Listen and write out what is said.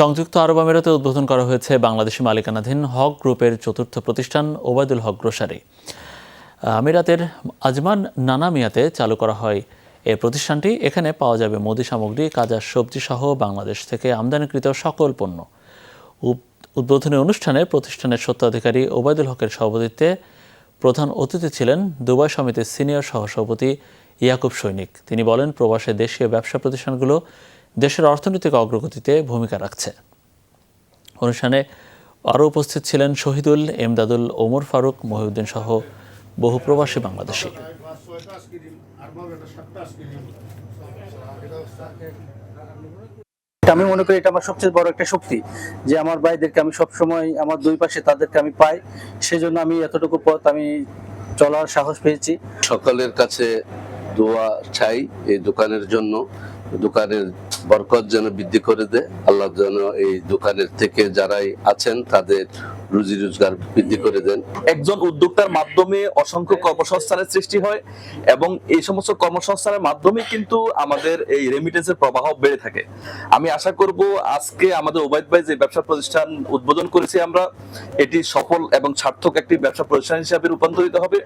সংযুক্ত আরব আমিরাতে উদ্বোধন করা হয়েছে বাংলাদেশি মালিকানাধীন হক গ্রুপের চতুর্থ প্রতিষ্ঠান ওবায়দুল হক গ্রোসারি। আমিরাতের আজমান নানা মিয়াতে চালু করা হয় এই প্রতিষ্ঠানটি। এখানে পাওয়া যাবে মুদি সামগ্রী কাজার সবজি সহ বাংলাদেশ থেকে আমদানিকৃত সকল পণ্য। উদ্বোধনী অনুষ্ঠানে প্রতিষ্ঠানের স্বত্বাধিকারী ওবায়দুল হকের সভাপতিত্বে প্রধান অতিথি ছিলেন দুবাই সমিতির সিনিয়র সহসভাপতি ইয়াকুব সৈনিক। তিনি বলেন, প্রবাসে দেশীয় ব্যবসা প্রতিষ্ঠানগুলো দেশের অর্থনৈতিক অগ্রগতিতে ভূমিকা রাখছে। অনুষ্ঠানে আরও উপস্থিত ছিলেন শহীদুল এমদাদুল ওমর ফারুক মহিউদ্দিন সহ বহু প্রবাসী বাংলাদেশি। আমি মনে করি এটা আমার সবচেয়ে বড় একটা শক্তি যে আমার ভাইদেরকে আমি সব সময় আমার দুই পাশে তাদেরকে আমি পাই। সেজন্য আমি এতটুকু পথ আমি চলার সাহস পেয়েছি। সকলের কাছে দোয়া চাই এই দোকানের জন্য। দোকানের বরকত যেন বৃদ্ধি করে দেয়, আল্লাহ যেন এই দোকানের থেকে যারাই আছেন তাদের রুজি রোজগার বৃদ্ধি করে দেন। একজন উদ্যোক্তার মাধ্যমে অসংখ্য কর্মসংস্থানের সৃষ্টি হয় এবং এই সমস্ত কর্মসংস্থানের মাধ্যমে কিন্তু আমাদের এই রেমিটেন্সের প্রবাহ বেড়ে থাকে। আমি আশা করব আজকে আমাদের ওবায়দ ভাই যে ব্যবসা প্রতিষ্ঠান উদ্বোধন করেছি আমরা, এটি সফল এবং সার্থক একটি ব্যবসা প্রতিষ্ঠান হিসাবে রূপান্তরিত হবে।